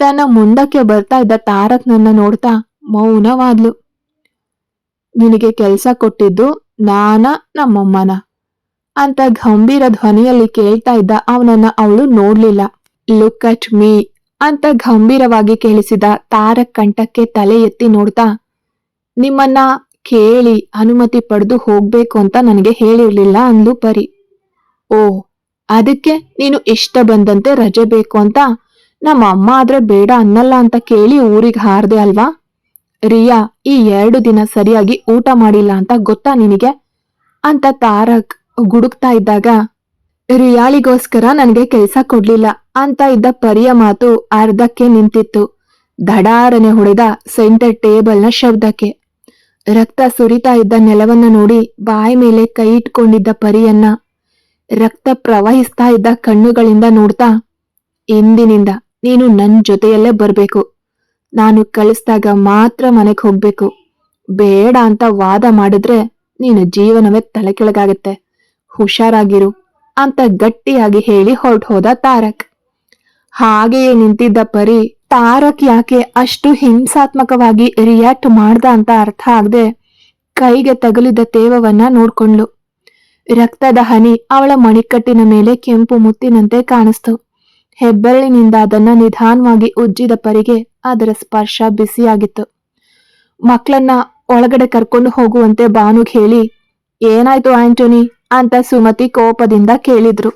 ತನ್ನ ಮುಂದಕ್ಕೆ ಬರ್ತಾ ಇದ್ದ ತಾರಕ್ನನ್ನ ನೋಡ್ತಾ ಮೌನವಾದ್ಲು. ನಿನಗೆ ಕೆಲಸ ಕೊಟ್ಟಿದ್ದು ನಾನ ನಮ್ಮಮ್ಮನ? ಅಂತ ಗಂಭೀರ ಧ್ವನಿಯಲ್ಲಿ ಕೇಳ್ತಾ ಇದ್ದ ಅವನನ್ನ ಅವಳು ನೋಡ್ಲಿಲ್ಲ. ಲುಕ್ ಅಟ್ ಮೀ ಅಂತ ಗಂಭೀರವಾಗಿ ಕೇಳಿಸಿದ ತಾರಕ್ ಕಂಠಕ್ಕೆ ತಲೆ ಎತ್ತಿ ನೋಡ್ತಾ, ನಿಮ್ಮನ್ನ ಕೇಳಿ ಅನುಮತಿ ಪಡೆದು ಹೋಗ್ಬೇಕು ಅಂತ ನನಗೆ ಹೇಳಿರ್ಲಿಲ್ಲ ಅಂದ್ಲು ಪರಿ. ಓ, ಅದಕ್ಕೆ ನೀನು ಇಷ್ಟ ಬಂದಂತೆ ರಜೆ ಬೇಕು ಅಂತ ನಮ್ಮ ಅಮ್ಮ ಆದ್ರೆ ಬೇಡ ಅನ್ನಲ್ಲ ಅಂತ ಕೇಳಿ ಊರಿಗೆ ಹಾರದೆ ಅಲ್ವಾ? ರಿಯಾ, ಈ ಎರಡು ದಿನ ಸರಿಯಾಗಿ ಊಟ ಮಾಡಿಲ್ಲ ಅಂತ ಗೊತ್ತಾ ನಿನಗೆ? ಅಂತ ತಾರಕ್ ಗುಡುಕ್ತಾ ಇದ್ದಾಗ, ರಿಯಾಳಿಗೋಸ್ಕರ ನನಗೆ ಕೆಲಸ ಕೊಡ್ಲಿಲ್ಲ ಅಂತ ಇದ್ದ ಪರಿಯ ಮಾತು ಅರ್ಧಕ್ಕೆ ನಿಂತಿತ್ತು. ದಡಾರನೆ ಹೊಡೆದ ಸೆಂಟರ್ ಟೇಬಲ್ನ ಶಬ್ದಕ್ಕೆ. ರಕ್ತ ಸುರಿತಾ ಇದ್ದ ನೆಲವನ್ನ ನೋಡಿ ಬಾಯಿ ಮೇಲೆ ಕೈ ಇಟ್ಕೊಂಡಿದ್ದ ಪರಿಯನ್ನ ರಕ್ತ ಪ್ರವಹಿಸ್ತಾ ಇದ್ದ ಕಣ್ಣುಗಳಿಂದ ನೋಡ್ತಾ, ಇಂದಿನಿಂದ ನೀನು ನನ್ನ ಜೊತೆಯಲ್ಲೇ ಬರಬೇಕು. ನಾನು ಕಳಿಸ್ದಾಗ ಮಾತ್ರ ಮನೆಗೆ ಹೋಗ್ಬೇಕು. ಬೇಡ ಅಂತ ವಾದ ಮಾಡಿದ್ರೆ ನೀನು ಜೀವನವೇ ತಲೆ ಕೆಳಗಾಗತ್ತೆ ಹುಷಾರಾಗಿರು ಅಂತ ಗಟ್ಟಿಯಾಗಿ ಹೇಳಿ ಹೊರಟು ಹೋದ ತಾರಕ್. ಹಾಗೆಯೇ ನಿಂತಿದ್ದ ಪರಿ ತಾರಕ್ ಯಾಕೆ ಅಷ್ಟು ಹಿಂಸಾತ್ಮಕವಾಗಿ ರಿಯಾಕ್ಟ್ ಮಾಡ್ದ ಅಂತ ಅರ್ಥ ಆಗದೆ ಕೈಗೆ ತಗುಲಿದ ತೇವವನ್ನ ನೋಡ್ಕೊಂಡ್ಲು. ರಕ್ತದ ಹನಿ ಅವಳ ಮಣಿಕಟ್ಟಿನ ಮೇಲೆ ಕೆಂಪು ಮುತ್ತಿನಂತೆ ಕಾಣಿಸ್ತು. ಹೆಬ್ಬೆರಳಿನಿಂದ ಅದನ್ನ ನಿಧಾನವಾಗಿ ಉಜ್ಜಿದ ಪರಿಗೆ ಅದರ ಸ್ಪರ್ಶ ಬಿಸಿಯಾಗಿತ್ತು. ಮಕ್ಕಳನ್ನ ಒಳಗಡೆ ಕರ್ಕೊಂಡು ಹೋಗುವಂತೆ ಬಾನು ಹೇಳಿ, ಏನಾಯ್ತು ಆಂಟೋನಿ ಅಂತ ಸುಮತಿ ಕೋಪದಿಂದ ಕೇಳಿದ್ರು.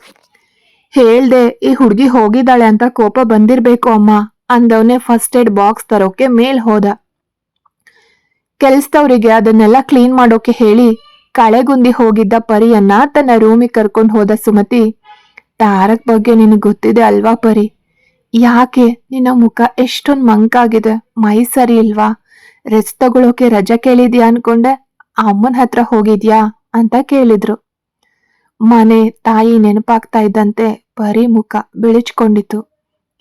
ಹೇಳ್ದೆ ಈ ಹುಡುಗಿ ಹೋಗಿದ್ದಾಳೆ ಅಂತ ಕೋಪ ಬಂದಿರ್ಬೇಕು ಅಮ್ಮ. ಅಂದವನೇ ಫಸ್ಟ್ ಏಡ್ ಬಾಕ್ಸ್ ತರೋಕೆ ಮೇಲ್ ಹೋದ. ಕೆಲ್ಸದವ್ರಿಗೆ ಅದನ್ನೆಲ್ಲ ಕ್ಲೀನ್ ಮಾಡೋಕೆ ಹೇಳಿ ಕಳೆಗುಂದಿ ಹೋಗಿದ್ದ ಪರಿಯನ್ನ ತನ್ನ ರೂಮಿಗೆ ಕರ್ಕೊಂಡು ಹೋದ ಸುಮತಿ ತಾರಕ್ ಬಗ್ಗೆ ನಿನಗೆ ಗೊತ್ತಿದೆ ಅಲ್ವಾ ಪರಿ? ಯಾಕೆ? ನಿನ್ನ ಮುಖ ಎಷ್ಟೊಂದು ಮಂಕಾಗಿದೆ ಮೈ ಸರಿ ಇಲ್ವಾ? ರೆಸ್ಟ್ ತಗೊಳೋಕೆ ರಜೆ ಕೇಳಿದ್ಯಾ ಅನ್ಕೊಂಡೆ. ಅಮ್ಮನ ಹತ್ರ ಹೋಗಿದ್ಯಾ? ಅಂತ ಕೇಳಿದ್ರು. ಮನೆ ತಾಯಿ ನೆನಪಾಗ್ತಾ ಇದ್ದಂತೆ ಪರಿ ಮುಖ ಬಿಳಿಚ್ಕೊಂಡಿತ್ತು.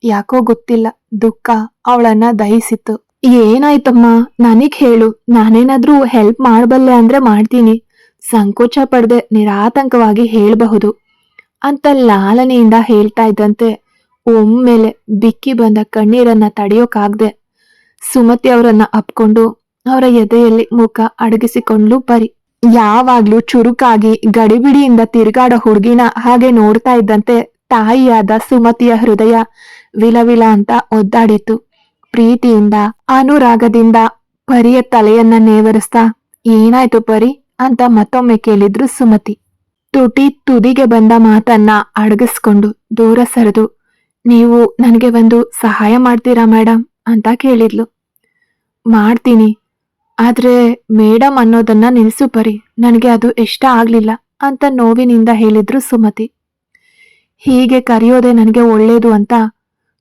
ಯಾಕೋ ಗೊತ್ತಿಲ್ಲ. ದುಃಖ ಅವಳನ್ನ ದಹಿಸಿತ್ತು. ಏನಾಯ್ತಮ್ಮ? ನನಗ್ ಹೇಳು. ನಾನೇನಾದ್ರೂ ಹೆಲ್ಪ್ ಮಾಡಬಲ್ಲೆ ಅಂದ್ರೆ ಮಾಡ್ತೀನಿ. ಸಂಕೋಚ ಪಡದೆ ನಿರಾತಂಕವಾಗಿ ಹೇಳಬಹುದು ಅಂತ ಲಾಲನೆಯಿಂದ ಹೇಳ್ತಾ ಇದ್ದಂತೆ ಒಮ್ಮೆಲೆ ಬಿಕ್ಕಿ ಬಂದ ಕಣ್ಣೀರನ್ನ ತಡೆಯೋಕಾಗ್ದೆ ಸುಮತಿ ಅವರನ್ನ ಅಪ್ಕೊಂಡು ಅವರ ಎದೆಯಲ್ಲಿ ಮುಖ ಅಡಗಿಸಿಕೊಂಡ್ಲು ಪರಿ. ಯಾವಾಗ್ಲೂ ಚುರುಕಾಗಿ ಗಡಿಬಿಡಿಯಿಂದ ತಿರುಗಾಡೋ ಹುಡುಗಿನ ಹಾಗೆ ನೋಡ್ತಾ ಇದ್ದಂತೆ ತಾಯಿಯಾದ ಸುಮತಿಯ ಹೃದಯ ವಿಲವಿಲ ಅಂತ ಒದ್ದಾಡಿತ್ತು ಪ್ರೀತಿಯಿಂದ, ಅನುರಾಗದಿಂದ ಪರಿಯ ತಲೆಯನ್ನ ನೇವರಿಸ್ತಾ, ಏನಾಯ್ತು ಪರಿ? ಅಂತ ಮತ್ತೊಮ್ಮೆ ಕೇಳಿದ್ರು ಸುಮತಿ. ತುಟಿ ತುದಿಗೆ ಬಂದ ಮಾತನ್ನ ಅಡಗಿಸ್ಕೊಂಡು ದೂರ ಸರಿದು, ನೀವು ನನಗೆ ಒಂದು ಸಹಾಯ ಮಾಡ್ತೀರಾ ಮೇಡಮ್ ಅಂತ ಕೇಳಿದ್ಲು. ಮಾಡ್ತೀನಿ, ಆದ್ರೆ ಮೇಡಮ್ ಅನ್ನೋದನ್ನ ನಿಲ್ಸು ಪರಿ, ನನಗೆ ಅದು ಇಷ್ಟ ಆಗ್ಲಿಲ್ಲ ಅಂತ ನೋವಿನಿಂದ ಹೇಳಿದ್ರು ಸುಮತಿ. ಹೀಗೆ ಕರೆಯೋದೆ ನನಗೆ ಒಳ್ಳೇದು ಅಂತ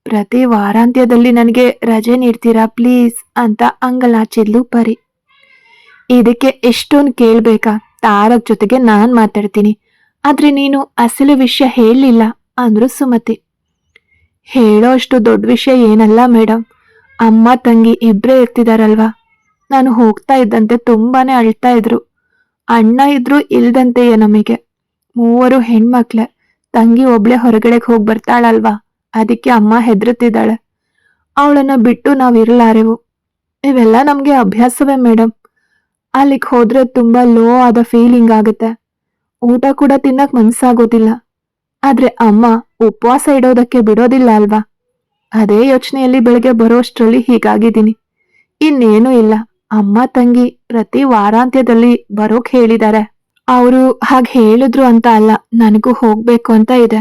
ಪ್ರತಿ ವಾರಾಂತ್ಯದಲ್ಲಿ ನನಗೆ ರಜೆ ನೀಡ್ತೀರಾ ಪ್ಲೀಸ್ ಅಂತ ಅಂಗಲಾಚಿದ್ಲು ಪರಿ. ಇದಕ್ಕೆ ಎಷ್ಟೊಂದು ಕೇಳ್ಬೇಕಾ? ತಾರಕ್ ಜೊತೆಗೆ ನಾನು ಮಾತಾಡ್ತೀನಿ. ಆದ್ರೆ ನೀನು ಅಸಲು ವಿಷಯ ಹೇಳಲಿಲ್ಲ ಅಂದ್ರು ಸುಮತಿ. ಹೇಳೋ ಅಷ್ಟು ದೊಡ್ಡ ವಿಷಯ ಏನಲ್ಲ ಮೇಡಮ್ ಅಮ್ಮ, ತಂಗಿ ಇಬ್ರೇ ಇರ್ತಿದಾರಲ್ವಾ? ನಾನು ಹೋಗ್ತಾ ಇದ್ದಂತೆ ತುಂಬಾನೇ ಅಳ್ತಾ ಇದ್ರು. ಅಣ್ಣ ಇದ್ರೂ ಇಲ್ದಂತೆಯೇ ನಮಗೆ. ಮೂವರು ಹೆಣ್ಮಕ್ಳೆ. ತಂಗಿ ಒಬ್ಳೆ ಹೊರಗಡೆಗೆ ಹೋಗಿ ಬರ್ತಾಳಲ್ವಾ? ಅದಕ್ಕೆ ಅಮ್ಮ ಹೆದರುತ್ತಿದ್ದಾಳೆ. ಅವಳನ್ನ ಬಿಟ್ಟು ನಾವು ಇರಲಾರೆವು ಇವೆಲ್ಲ ನಮ್ಗೆ ಅಭ್ಯಾಸವೇ ಮೇಡಮ್ ಅಲ್ಲಿಗೆ ಹೋದ್ರೆ ತುಂಬಾ ಲೋ ಆದ ಫೀಲಿಂಗ್ ಆಗುತ್ತೆ. ಊಟ ಕೂಡ ತಿನ್ನಕ್ ಮನ್ಸಾಗೋದಿಲ್ಲ. ಆದ್ರೆ ಅಮ್ಮ ಉಪವಾಸ ಇಡೋದಕ್ಕೆ ಬಿಡೋದಿಲ್ಲ ಅಲ್ವಾ? ಅದೇ ಯೋಚನೆಯಲ್ಲಿ ಬೆಳಗ್ಗೆ ಬರೋಷ್ಟರಲ್ಲಿ ಹೀಗಾಗಿದ್ದೀನಿ. ಇನ್ನೇನೂ ಇಲ್ಲ. ಅಮ್ಮ ತಂಗಿ ಪ್ರತಿ ವಾರಾಂತ್ಯದಲ್ಲಿ ಬರೋಕ್ ಹೇಳಿದ್ದಾರೆ. ಅವರು ಹಾಗೆ ಹೇಳಿದ್ರು ಅಂತ ಅಲ್ಲ, ನನಗೂ ಹೋಗ್ಬೇಕು ಅಂತ ಇದೆ.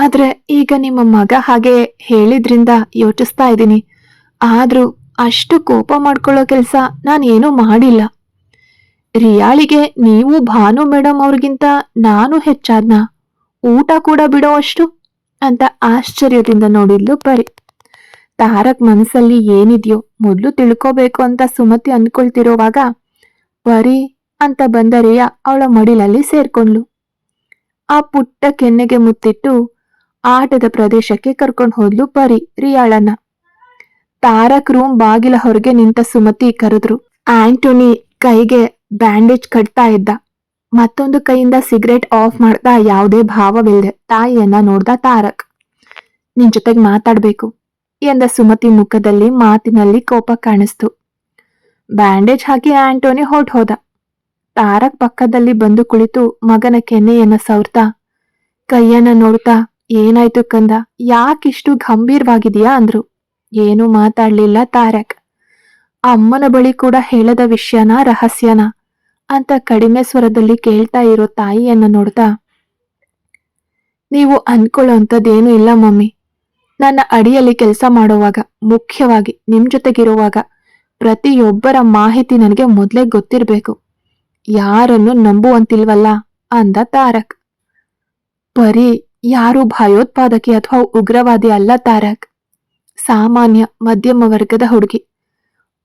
ಆದ್ರೆ ಈಗ ನಿಮ್ಮ ಮಗ ಹಾಗೆ ಹೇಳಿದ್ರಿಂದ ಯೋಚಿಸ್ತಾ ಇದ್ದೀನಿ. ಆದ್ರೂ ಅಷ್ಟು ಕೋಪ ಮಾಡ್ಕೊಳ್ಳೋ ಕೆಲಸ ನಾನೇನು ಮಾಡಿಲ್ಲ. ರಿಯಾಳಿಗೆ ನೀವು ಭಾನು ಮೇಡಮ್ ಅವ್ರಿಗಿಂತ ನಾನು ಹೆಚ್ಚಾದ್ನ? ಊಟ ಕೂಡ ಬಿಡೋ ಅಷ್ಟು ಅಂತ ಆಶ್ಚರ್ಯದಿಂದ ನೋಡಿದ್ಲು ಪರಿ. ತಾರಕ್ ಮನಸ್ಸಲ್ಲಿ ಏನಿದೆಯೋ ಮೊದಲು ತಿಳ್ಕೋಬೇಕು ಅಂತ ಸುಮತಿ ಅಂದ್ಕೊಳ್ತಿರೋವಾಗ ಪರಿ ಅಂತ ಬಂದ ರಿಯಾ ಅವಳ ಮಡಿಲಲ್ಲಿ ಸೇರ್ಕೊಂಡ್ಲು. ಆ ಪುಟ್ಟ ಕೆನ್ನೆಗೆ ಮುತ್ತಿಟ್ಟು ಆಟದ ಪ್ರದೇಶಕ್ಕೆ ಕರ್ಕೊಂಡು ಹೋದ್ಲು ಪರಿ, ರಿಯಾಳನ್ನ. ತಾರಕ್ ರೂಮ್ ಬಾಗಿಲ ಹೊರಗೆ ನಿಂತ ಸುಮತಿ ಕರೆದ್ರು. ಆಂಟೋನಿ ಕೈಗೆ ಬ್ಯಾಂಡೇಜ್ ಕಟ್ತಾ ಇದ್ದ. ಮತ್ತೊಂದು ಕೈಯಿಂದ ಸಿಗರೇಟ್ ಆಫ್ ಮಾಡ್ತಾ ಯಾವುದೇ ಭಾವವಿಲ್ಲದೆ ತಾಯಿಯನ್ನ ನೋಡ್ದ ತಾರಕ್. ನಿನ್ ಜೊತೆಗೆ ಮಾತಾಡ್ಬೇಕು ಎಂದ ಸುಮತಿ ಮುಖದಲ್ಲಿ ಮಾತಿನಲ್ಲಿ ಕೋಪ ಕಾಣಿಸ್ತು. ಬ್ಯಾಂಡೇಜ್ ಹಾಕಿ ಆಂಟೋನಿ ಹೊರ್ಟ್ ಹೋದ. ತಾರಕ್ ಪಕ್ಕದಲ್ಲಿ ಬಂದು ಕುಳಿತು ಮಗನ ಕೆನ್ನೆಯನ್ನ ಸವರ್ತಾ, ಕೈಯನ್ನ ನೋಡ್ತಾ ಏನಾಯ್ತು ಕಂದ? ಯಾಕಿಷ್ಟು ಗಂಭೀರವಾಗಿದೆಯಾ ಅಂದ್ರು. ಏನು ಮಾತಾಡ್ಲಿಲ್ಲ ತಾರಕ್. ಅಮ್ಮನ ಬಳಿ ಕೂಡ ಹೇಳದ ವಿಷಯನ ರಹಸ್ಯನ. ಅಂತ ಕಡಿಮೆ ಸ್ವರದಲ್ಲಿ ಕೇಳ್ತಾ ಇರೋ ತಾಯಿಯನ್ನ ನೋಡ್ತಾ, ನೀವು ಅನ್ಕೊಳ್ಳೋಂಥದ್ದೇನೂ ಇಲ್ಲ ಮಮ್ಮಿ. ನನ್ನ ಅಡಿಯಲ್ಲಿ ಕೆಲಸ ಮಾಡುವಾಗ, ಮುಖ್ಯವಾಗಿ ನಿಮ್ ಜೊತೆಗಿರುವಾಗ ಪ್ರತಿಯೊಬ್ಬರ ಮಾಹಿತಿ ನನಗೆ ಮೊದಲೇ ಗೊತ್ತಿರಬೇಕು. ಯಾರನ್ನು ನಂಬುವಂತಿಲ್ವಲ್ಲ? ಅಂದ ತಾರಕ್. ಬರೀ ಯಾರು ಭಯೋತ್ಪಾದಕಿ ಅಥವಾ ಉಗ್ರವಾದಿ ಅಲ್ಲ ತಾರಕ್. ಸಾಮಾನ್ಯ ಮಧ್ಯಮ ವರ್ಗದ ಹುಡುಗಿ.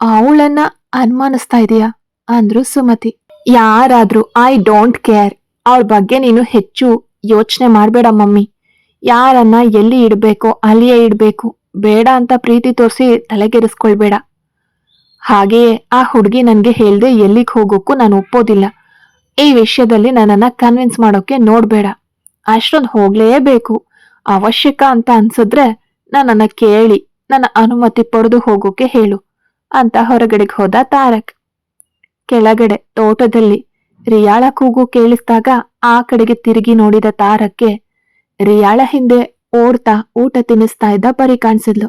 ಅವಳನ್ನ ಅನುಮಾನಿಸ್ತಾ ಇದೀಯಾ? ಅಂದ್ರು ಸುಮತಿ. ಯಾರಾದ್ರೂ ಐ ಡೋಂಟ್ ಕೇರ್ ಅವಳ ಬಗ್ಗೆ ನೀನು ಹೆಚ್ಚು ಯೋಚನೆ ಮಾಡಬೇಡ ಮಮ್ಮಿ. ಯಾರನ್ನ ಎಲ್ಲಿ ಇಡಬೇಕು ಅಲ್ಲಿಯೇ ಇಡಬೇಕು. ಬೇಡ ಅಂತ ಪ್ರೀತಿ ತೋರಿಸಿ ತಲೆಗೆರಿಸ್ಕೊಳ್ಬೇಡ ಹಾಗೆಯೇ ಆ ಹುಡುಗಿ ನನಗೆ ಹೇಳ್ದೆ ಎಲ್ಲಿಗೆ ಹೋಗೋಕ್ಕೂ ನಾನು ಒಪ್ಪೋದಿಲ್ಲ. ಈ ವಿಷಯದಲ್ಲಿ ನನ್ನನ್ನ ಕನ್ವಿನ್ಸ್ ಮಾಡೋಕೆ ನೋಡ್ಬೇಡ. ಅಷ್ಟೊಂದು ಹೋಗ್ಲೇಬೇಕು. ಅವಶ್ಯಕ ಅಂತ ಅನ್ಸಿದ್ರೆ ನನ್ನನ್ನು ಕೇಳಿ, ನನ್ನ ಅನುಮತಿ ಪಡೆದು ಹೋಗೋಕೆ ಹೇಳು, ಅಂತ ಹೊರಗಡೆಗೆ ಹೋದ ತಾರಕ್. ಕೆಳಗಡೆ ತೋಟದಲ್ಲಿ ರಿಯಾಳ ಕೂಗು ಕೇಳಿಸಿದಾಗ ಆ ಕಡೆಗೆ ತಿರುಗಿ ನೋಡಿದ ತಾರಕ್ಕೆ ರಿಯಾಳ ಹಿಂದೆ ಓಡ್ತಾ ಊಟ ತಿನ್ನಿಸ್ತಾ ಇದ್ದ ಪರಿ ಕಾಣಿಸಿದ್ಲು.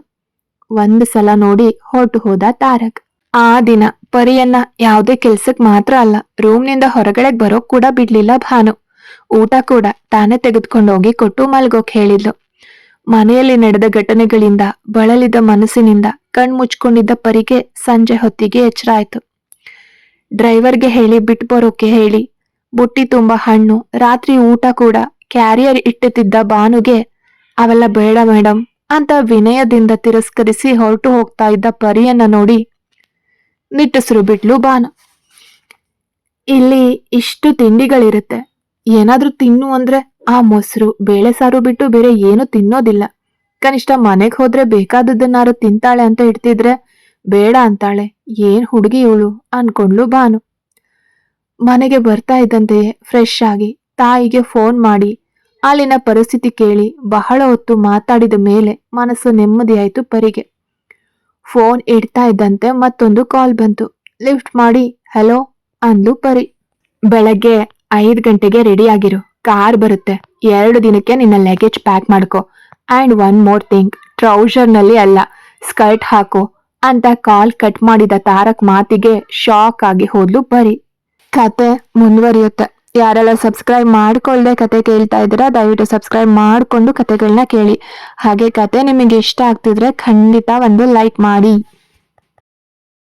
ಒಂದ್ ಸಲ ನೋಡಿ ಹೊರಟು ಹೋದ ತಾರಕ್. ಆ ದಿನ ಪರಿಯನ್ನ ಯಾವುದೇ ಕೆಲ್ಸಕ್ ಮಾತ್ರ ಅಲ್ಲ, ರೂಮ್ನಿಂದ ಹೊರಗಡೆ ಬರೋಕ್ ಕೂಡ ಬಿಡ್ಲಿಲ್ಲ ಭಾನು. ಊಟ ಕೂಡ ತಾನೇ ತೆಗೆದುಕೊಂಡೋಗಿ ಕೊಟ್ಟು ಮಲ್ಗೋಕ್ ಹೇಳಿದ್ಲು. ಮನೆಯಲ್ಲಿ ನಡೆದ ಘಟನೆಗಳಿಂದ ಬಳಲಿದ ಮನಸ್ಸಿನಿಂದ ಕಣ್ಮುಚ್ಕೊಂಡಿದ್ದ ಪರಿಗೆ ಸಂಜೆ ಹೊತ್ತಿಗೆ ಎಚ್ಚರ ಡ್ರೈವರ್ಗೆ ಹೇಳಿ ಬಿಟ್ಟು ಬರೋಕೆ ಹೇಳಿ. ಬುಟ್ಟಿ ತುಂಬ ಹಣ್ಣು, ರಾತ್ರಿ ಊಟ ಕೂಡ ಕ್ಯಾರಿಯರ್ ಇಟ್ಟುತ್ತಿದ್ದ ಬಾನುಗೆ ಅವೆಲ್ಲ ಬೇಡ ಮೇಡಮ್ ಅಂತ ವಿನಯದಿಂದ ತಿರಸ್ಕರಿಸಿ ಹೊರಟು ಹೋಗ್ತಾ ಇದ್ದ ಪರಿಯನ್ನ ನೋಡಿ ನಿಟ್ಟಸ್ರು ಬಿಟ್ಲು ಬಾನು ಇಲ್ಲಿ ಇಷ್ಟು ತಿಂಡಿಗಳಿರುತ್ತೆ. ಏನಾದ್ರೂ ತಿನ್ನು ಅಂದ್ರೆ ಆ ಮೊಸರು, ಬೇಳೆ ಸಾರು ಬಿಟ್ಟು ಬೇರೆ ಏನು ತಿನ್ನೋದಿಲ್ಲ. ಕನಿಷ್ಠ ಮನೆಗ್ ಹೋದ್ರೆ ಬೇಕಾದದ್ದನ್ನಾರು ತಿಂತಾಳೆ ಅಂತ ಇಡ್ತಿದ್ರೆ ಬೇಡ ಅಂತಾಳೆ, ಏನ್ ಹುಡುಗಿ ಇವಳು? ಅನ್ಕೊಂಡ್ಲು ಬಾನು ಮನೆಗೆ ಬರ್ತಾ ಇದ್ದಂತೆಯೇ ಫ್ರೆಶ್ ಆಗಿ ತಾಯಿಗೆ ಫೋನ್ ಮಾಡಿ, ಅಲ್ಲಿನ ಪರಿಸ್ಥಿತಿ ಕೇಳಿ ಬಹಳ ಹೊತ್ತು ಮಾತಾಡಿದ ಮೇಲೆ ಮನಸ್ಸು ನೆಮ್ಮದಿಯಾಯಿತು ಪರಿಗೆ. ಫೋನ್ ಇಡ್ತಾ ಇದ್ದಂತೆ ಮತ್ತೊಂದು ಕಾಲ್ ಬಂತು. ಲಿಫ್ಟ್ ಮಾಡಿ ಹಲೋ ಅಂದ್ಲು ಪರಿ. ಬೆಳಗ್ಗೆ ಐದ್ ಗಂಟೆಗೆ ರೆಡಿ ಆಗಿರು. ಕಾರ್ ಬರುತ್ತೆ. ಎರಡು ದಿನಕ್ಕೆ ನಿನ್ನ ಲಗೇಜ್ ಪ್ಯಾಕ್ ಮಾಡ್ಕೋ. ಆ್ಯಂಡ್ ಒನ್ ಮೋರ್ ಥಿಂಗ್ ಟ್ರೌಸರ್ನಲ್ಲಿ ಅಲ್ಲ ಸ್ಕರ್ಟ್ ಹಾಕೋ. ಅಂತ ಕಾಲ್ ಕಟ್ ಮಾಡಿದ ತಾರಕ್ ಮಾತಿಗೆ ಶಾಕ್ ಆಗಿ ಹೋದ್ಲು ಬರಿ. ಕತೆ ಮುಂದುವರಿಯುತ್ತೆ. ಯಾರೆಲ್ಲ ಸಬ್ಸ್ಕ್ರೈಬ್ ಮಾಡ್ಕೊಳ್ಳದೆ ಕತೆ ಕೇಳ್ತಾ ಇದ್ದೀರಾ, ದಯವಿಟ್ಟು ಸಬ್ಸ್ಕ್ರೈಬ್ ಮಾಡಿಕೊಂಡು ಕತೆಗಳನ್ನ ಕೇಳಿ. ಹಾಗೆ ಕತೆ ನಿಮಗೆ ಇಷ್ಟ ಆಗ್ತಿದ್ರೆ ಖಂಡಿತ ಒಂದು ಲೈಕ್ ಮಾಡಿ.